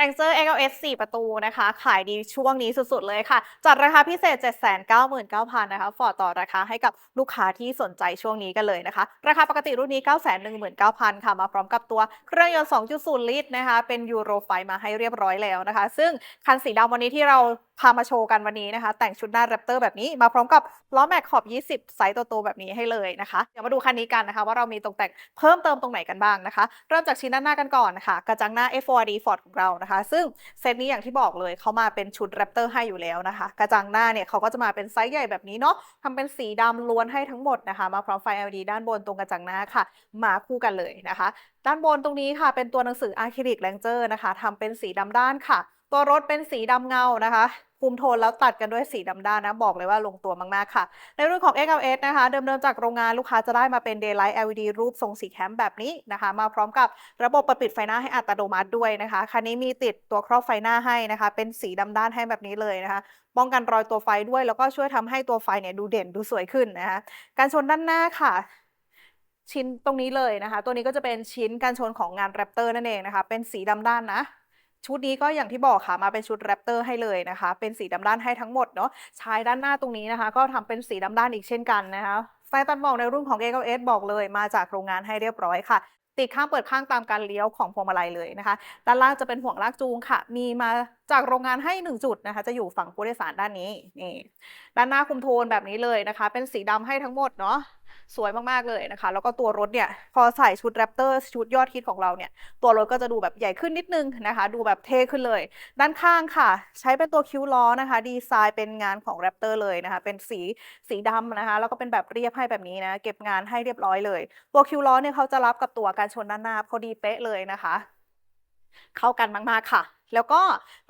r a n g e r XLS 4 ประตูนะคะ ขายดีช่วงนี้สุด ๆ เลยค่ะ จัดราคาพิเศษ 799,000 นะคะ ฟอร์ดต่อราคาให้กับลูกค้าที่สนใจช่วงนี้กันเลยนะคะ ราคาปกติรุ่นนี้ 919,000 ค่ะ มาพร้อมกับตัวเครื่องยนต์ 2.0 ลิตรนะคะ เป็นยูโรไฟมาให้เรียบร้อยแล้วนะคะ ซึ่งคันสีดำวันนี้ที่เรา พามาโชว์กันวันนี้นะคะ แต่งชุดหน้าแรปเตอร์แบบนี้มาพร้อมกับล้อแม็กขอบ 20 ไซส์โตๆแบบนี้ให้เลยนะคะ เดี๋ยวมาดูคันนี้กันนะคะ ว่าเรามีตกแต่งเพิ่มเติมตรงไหนกันบ้างนะคะ เริ่มจากชิ้นด้านหน้ากันก่อนนะคะ กระจังหน้า F4D Ford ของเรานะคะ ซึ่งเซตนี้อย่างที่บอกเลยเขามาเป็นชุดแรปเตอร์ให้อยู่แล้วนะคะ กระจังหน้าเนี่ยเขาก็จะมาเป็นไซส์ใหญ่แบบนี้เนาะทำเป็นสีดำล้วนให้ทั้งหมดนะคะ มาพร้อมไฟ LED ด้านบนตรงกระจังหน้าค่ะ มาคู่กันเลยนะคะ ด้านบนตรงนี้ค่ะ เป็นตัวหนังสืออะคริลิกแรงเจอร์นะคะทำเป็นสีดำด้านค่ะ ตัวรถเป็นสีดำเงานะคะคุมโทนแล้วตัดกันด้วยสีดำด้านนะ บอกเลยว่าลงตัวมาก ๆ ค่ะ ในรุ่นของ XLS นะคะ เดิม ๆ จากโรงงานลูกค้าจะได้มาเป็น Daylight LED รูปทรงสีแคมแบบนี้นะคะ มาพร้อมกับระบบปิดปิดไฟหน้าให้อัตโนมัติด้วยนะคะ คันนี้มีติดตัวครอบไฟหน้าให้นะคะ เป็นสีดำด้านให้แบบนี้เลยนะคะป้องกันรอยตัวไฟด้วย แล้วก็ช่วยทำให้ตัวไฟเนี่ยดูเด่นดูสวยขึ้นนะคะการชนด้านหน้าค่ะชิ้นตรงนี้เลยนะคะ ตัวนี้ก็จะเป็นชิ้นการชนของงานแรปเตอร์นั่นเองนะคะ เป็นสีดำด้านนะ ชุดนี้ก็อย่างที่บอกค่ะมาเป็นชุดแรปเตอร์ให้เลยนะคะ เป็นสีดำด้านให้ทั้งหมดเนาะชายด้านหน้าตรงนี้นะคะ ก็ทำเป็นสีดำด้านอีกเช่นกันนะคะไฟตันบอกในรุ่นของ A9S บอกเลย มาจากโรงงานให้เรียบร้อยค่ะ ติดข้างเปิดข้างตามการเลี้ยวของพวงมาลัยเลยนะคะ ด้านล่างจะเป็นห่วงลากจูงค่ะ มีมา จากโรงงานให้ 1 จุดนะคะ จะอยู่ฝั่งผู้โดยสารด้านนี้นี่ด้านหน้าคุมโทนแบบนี้เลยนะคะ เป็นสีดำให้ทั้งหมดเนาะสวยมากๆเลยนะคะ แล้วก็ตัวรถเนี่ยพอใส่ชุดแรปเตอร์ชุดยอดฮิตของเราเนี่ยตัวรถก็จะดูแบบใหญ่ขึ้นนิดนึงนะคะ ดูแบบเท่ขึ้นเลย ด้านข้างค่ะ ใช้เป็นตัวคิ้วล้อนะคะ ดีไซน์เป็นงานของแรปเตอร์เลยนะคะ เป็นสีสีดำนะคะ แล้วก็เป็นแบบเรียบให้แบบนี้นะเก็บงานให้เรียบร้อยเลย ตัวคิ้วล้อเนี่ยเขาจะรับกับตัวการชนด้านหน้าพอดีเป๊ะเลยนะคะ เข้ากันมาก ๆ ค่ะ แล้วก็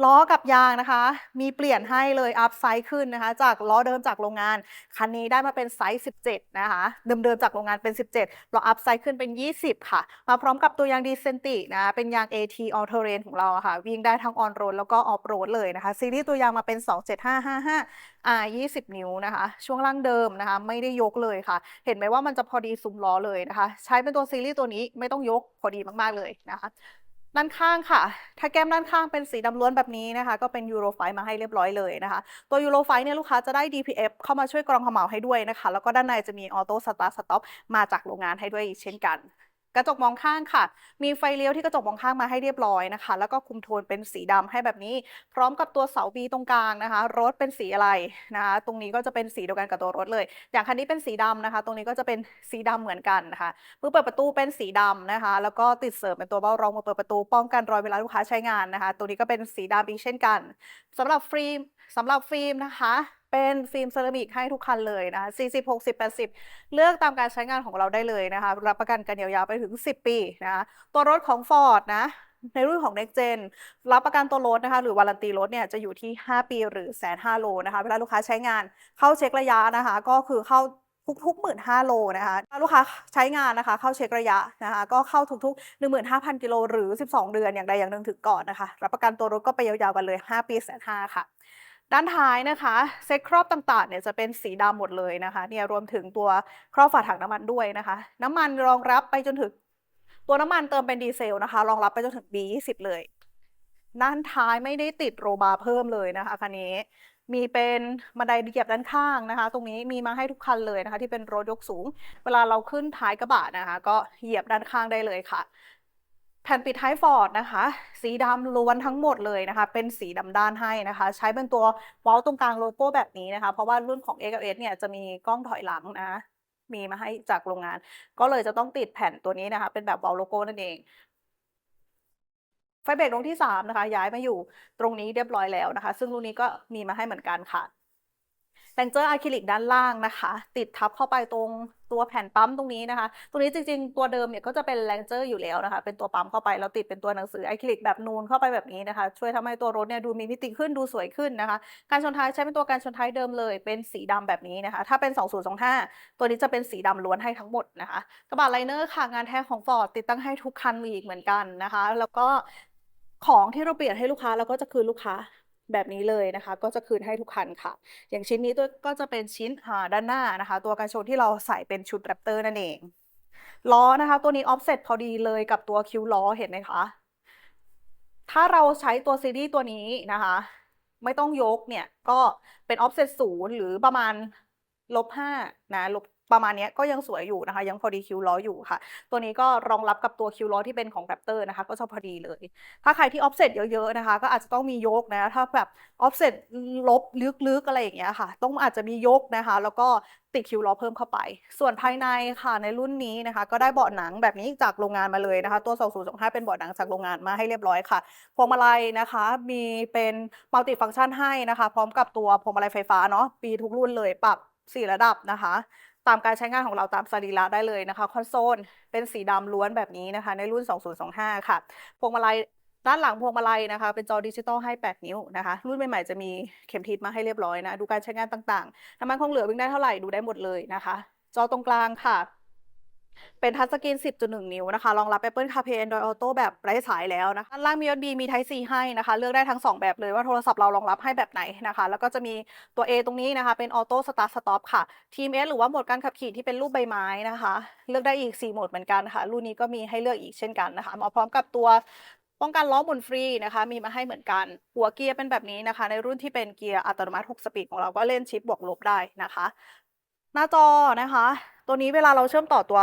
ล้อกับยางนะคะ มีเปลี่ยนให้เลยอัพไซส์ขึ้นนะคะ จากล้อเดิมจากโรงงาน คันนี้ได้มาเป็นไซส์ 17 นะคะ เดิมๆจากโรงงานเป็น 17 เราอัพไซส์ขึ้นเป็น 20 ค่ะ มาพร้อมกับตัวยางดีเซนตินะเป็นยาง AT All Terrain ของเราะค่ะ วิ่งได้ทั้งออนโรดแล้วก็ออฟโรดเลยนะคะ ซีรีส์ตัวยางมาเป็น 27555 R 20 นิ้วนะคะ ช่วงล่างเดิมนะคะ ไม่ได้ยกเลยค่ะ เห็นไหมว่ามันจะพอดีซุ้มล้อเลยนะคะ ใช้เป็นตัวซีรีส์ตัวนี้ไม่ต้องยกพอดีมากๆเลยนะคะ ด้านข้างค่ะ ถ้าแก้มด้านข้างเป็นสีดำล้วนแบบนี้นะคะ ก็เป็นยูโรไฟมาให้เรียบร้อยเลยนะคะ ตัวยูโรไฟเนี่ยลูกค้าจะได้ DPF เข้ามาช่วยกรองขมเหลาให้ด้วยนะคะ แล้วก็ด้านในจะมีออโต้สตาร์ทสต็อปมาจากโรงงานให้ด้วยเช่นกัน กระจกมองข้างค่ะ มีไฟเลี้ยวที่กระจกมองข้างมาให้เรียบร้อยนะคะ แล้วก็คุมโทนเป็นสีดำให้แบบนี้ พร้อมกับตัวเสาบีตรงกลางนะคะ รถเป็นสีอะไรนะคะ ตรงนี้ก็จะเป็นสีเดียวกันกับตัวรถเลย อย่างคันนี้เป็นสีดำนะคะ ตรงนี้ก็จะเป็นสีดำเหมือนกันนะคะมือเปิดประตูเป็นสีดำนะคะ แล้วก็ติดเสริมเป็นตัวเบ้ารองมือเปิดประตูป้องกันรอยเวลาลูกค้าใช้งานนะคะ ตัวนี้ก็เป็นสีดำอีกเช่นกันสำหรับฟิล์มสำหรับฟิล์มนะคะ เป็นฟิล์มเซรามิกให้ทุกคันเลยนะคะ40 60 80 เลือกตามการใช้งานของเราได้เลยนะคะ รับประกันกันยาวๆไปถึง 10 ปีนะคะตัวรถของ Ford นะในรุ่นของ Next Gen รับประกันตัวรถนะคะ หรือวารันตีรถเนี่ยจะอยู่ที่ 5 ปีหรือแสนห้าโลนะคะเวลาลูกค้าใช้งานเข้าเช็คระยะนะคะ ก็คือเข้าทุกๆหมื่นห้าโลนะคะลูกค้าใช้งานนะคะ เข้าเช็คระยะนะคะ ก็เข้าทุกๆ 15,000 กิโลหรือ 12 เดือนอย่างใดอย่างหนึ่งถึงก่อนนะคะ รับประกันตัวรถก็ไปยาวๆกันเลย 5 ปีแสนห้าค่ะ ด้านท้ายนะคะเซ็ตครอบต่างๆเนี่ยจะเป็นสีดำหมดเลยนะคะเนี่ยรวมถึงตัวครอบฝาถังน้ำมันด้วยนะคะ น้ำมันรองรับไปจนถึงตัวน้ำมันเติมเป็นดีเซลนะคะ รองรับไปจนถึง B20 เลย ด้านท้ายไม่ได้ติดโรบาร์เพิ่มเลยนะคะคันนี้มีเป็นบันไดเหยียบด้านข้างนะคะ ตรงนี้มีมาให้ทุกคันเลยนะคะ ที่เป็นรถยกสูง เวลาเราขึ้นท้ายกระบะนะคะ ก็เหยียบด้านข้างได้เลยค่ะ ผ่นปิดท้ายฟอร์ดนะคะ สีดำล้วนทั้งหมดเลยนะคะ เป็นสีดำด้านให้นะคะ ใช้เป็นตัวว้าตรงกลางโลโก้แบบนี้นะคะ เพราะว่ารุ่นของ XLS เนี่ยจะมีกล้องถอยหลังนะ มีมาให้จากโรงงาน ก็เลยจะต้องติดแผ่นตัวนี้นะคะ เป็นแบบว้าโลโก้นั่นเอง ไฟเบรกดวงที่ 3 นะคะ ย้ายมาอยู่ตรงนี้เรียบร้อยแล้วนะคะ ซึ่งรุ่นนี้ก็มีมาให้เหมือนกันค่ะ แรงเจอร์อะคริลิกด้านล่างนะคะ ติดทับเข้าไปตรงตัวแผ่นปั๊มตรงนี้นะคะ ตรงนี้จริงๆ ตัวเดิมเนี่ยก็จะเป็นแรงเจอร์อยู่แล้วนะคะ เป็นตัวปั๊มเข้าไปแล้วติดเป็นตัวหนังสืออะคริลิกแบบนูนเข้าไปแบบนี้นะคะ ช่วยทำให้ตัวรถเนี่ยดูมีมิติขึ้นดูสวยขึ้นนะคะ การชนท้ายใช้เป็นตัวการชนท้ายเดิมเลย เป็นสีดำแบบนี้นะคะ ถ้าเป็น 2025 ตัวนี้จะเป็นสีดำล้วนให้ทั้งหมดนะคะ กระบะไลเนอร์ค่ะงานแท้ของ Ford ติดตั้งให้ทุกคันอีกเหมือนกันนะคะ แล้วก็ของที่เราเปลี่ยนให้ลูกค้าเราก็จะคืนลูกค้า แบบนี้เลยนะคะ ก็จะคืนให้ทุกคันค่ะ อย่างชิ้นนี้ตัวก็จะเป็นชิ้นอ่าด้านหน้านะคะ ตัวกันชนที่เราใส่เป็นชุดแรปเตอร์นั่นเองล้อนะคะ ตัวนี้ออฟเซ็ตพอดีเลยกับตัวคิ้วล้อเห็นไหมคะ ถ้าเราใช้ตัวซีรีส์ตัวนี้นะคะ ไม่ต้องยกเนี่ย ก็เป็น offset ศูนย์หรือประมาณลบห้านะลบ ประมาณนี้ก็ยังสวยอยู่นะคะ ยังพอดีคิวล้ออยู่ค่ะ ตัวนี้ก็รองรับกับตัวคิวล้อที่เป็นของ Raptor นะคะ ก็จะพอดีเลย ถ้าใครที่ offset เยอะๆนะคะ ก็อาจจะต้องมียกนะถ้าแบบ offset ลบลึกๆอะไรอย่างเงี้ยค่ะ ต้องอาจจะมียกนะคะ แล้วก็ติดคิวล้อเพิ่มเข้าไป ส่วนภายในค่ะในรุ่นนี้นะคะ ก็ได้เบาะหนังแบบนี้จากโรงงานมาเลยนะคะ ตัว 2025 เป็นเบาะหนังจากโรงงานมาให้เรียบร้อยค่ะพวงมาลัยนะคะมีเป็นมัลติฟังก์ชันให้นะคะ พร้อมกับตัวพวงมาลัยไฟฟ้าเนาะปีทุกรุ่นเลยปรับสี่ระดับนะคะ ตามการใช้งานของเราตามสรีระได้เลยนะคะ คอนโซลเป็นสีดำล้วนแบบนี้นะคะ ในรุ่น 2025 ค่ะพวงมาลัยด้านหลังพวงมาลัยนะคะ เป็นจอดิจิตอลให้ 8 นิ้วนะคะ รุ่นใหม่ๆจะมีเข็มทิศมาให้เรียบร้อยนะ ดูการใช้งานต่างๆน้ำมันคงเหลือวิ่งได้เท่าไหร่ดูได้หมดเลยนะคะ จอตรงกลางค่ะ เป็นทัชสกรีน 10.1 นิ้วนะคะ รองรับ Apple CarPlay Android Auto แบบไร้สายแล้วนะคะด้านล่างมี USB มี Type C ให้นะคะ เลือกได้ทั้ง 2 แบบเลยว่าโทรศัพท์เรารองรับให้แบบไหนนะคะ แล้วก็จะมีตัว A ตรงนี้นะคะ เป็น Auto Start Stop ค่ะ TMS หรือว่าโหมดการขับขี่ที่เป็นรูปใบไม้นะคะ เลือกได้อีก 4 โหมดเหมือนกันค่ะ รุ่นนี้ก็มีให้เลือกอีกเช่นกันนะคะ มาพร้อมกับตัวป้องกันล้อหมุนฟรีนะคะ มีมาให้เหมือนกัน หัวเกียร์เป็นแบบนี้นะคะ ในรุ่นที่เป็นเกียร์อัตโนมัติ 6 สปีดของเราก็เล่นชิปบวกลบได้นะคะ หน้าจอนะคะ ตัวนี้เวลาเราเชื่อมต่อตัว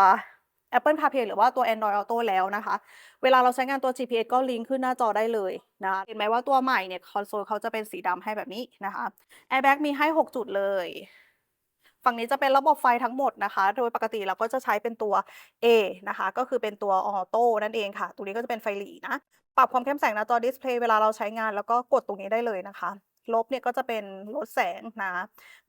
Apple CarPlay หรือว่าตัว Android Auto แล้วนะคะ เวลาเราใช้งานตัว GPS ก็ลิงก์ขึ้นหน้าจอได้เลยนะคะเห็นไหมว่าตัวใหม่เนี่ยคอนโซลเขาจะเป็นสีดำให้แบบนี้นะคะ Airbag มีให้ 6 จุดเลย ฝั่งนี้จะเป็นระบบไฟทั้งหมดนะคะ โดยปกติเราก็จะใช้เป็นตัว A นะคะ ก็คือเป็นตัวออโต้นั่นเองค่ะ ตรงนี้ก็จะเป็นไฟหลีนะ ปรับความเข้มแสงหน้าจอดิสเพลย์เวลาเราใช้งานแล้วก็กดตรงนี้ได้เลยนะคะ ลบเนี่ยก็จะเป็นลดแสงนะ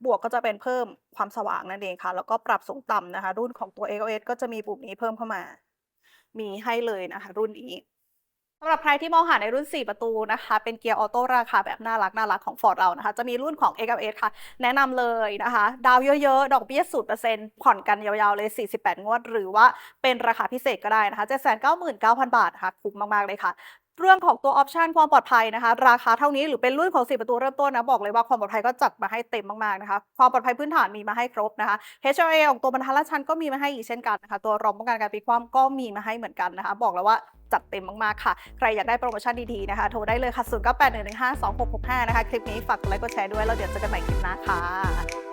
บวกก็จะเป็นเพิ่มความสว่างนั่นเองค่ะ แล้วก็ปรับสูงต่ำนะคะ รุ่นของตัว XOS ก็จะมีปุ่มนี้เพิ่มเข้ามา มีให้เลยนะคะ รุ่นนี้สำหรับใครที่มองหาในรุ่น 4 ประตูนะคะ เป็นเกียร์ออโต้ราคาแบบน่ารักน่ารักของ Ford เรานะคะ จะมีรุ่นของ XLS ค่ะ แนะนำเลยนะคะ ดาวเยอะๆ ดอกเบี้ย0%ผ่อนกันยาวๆ เลย 48 งวด หรือว่าเป็นราคาพิเศษก็ได้นะคะ 799,000 บาทนะคะคุ้มมากๆเลยค่ะ เรื่องของตัวออปชันความปลอดภัยนะคะ ราคาเท่านี้หรือเป็นรุ่นของ 4 ประตูเริ่มต้นนะ บอกเลยว่าความปลอดภัยก็จัดมาให้เต็มมาก ๆ นะคะ ความปลอดภัยพื้นฐานมีมาให้ครบนะคะ HRA ของตัวบรรทัดละชั้นก็มีมาให้อีกเช่นกันนะคะ ตัวรองป้องกันการพลิกคว่ำก็มีมาให้เหมือนกันนะคะ บอกแล้วว่าจัดเต็มมาก ๆ ค่ะ ใครอยากได้โปรโมชั่นดี ๆ นะคะ โทรได้เลยค่ะ 0981152665 นะคะ คลิปนี้ฝากกดไลค์กดแชร์ด้วยแล้วเดี๋ยวเจอกันใหม่คลิปหน้าค่ะ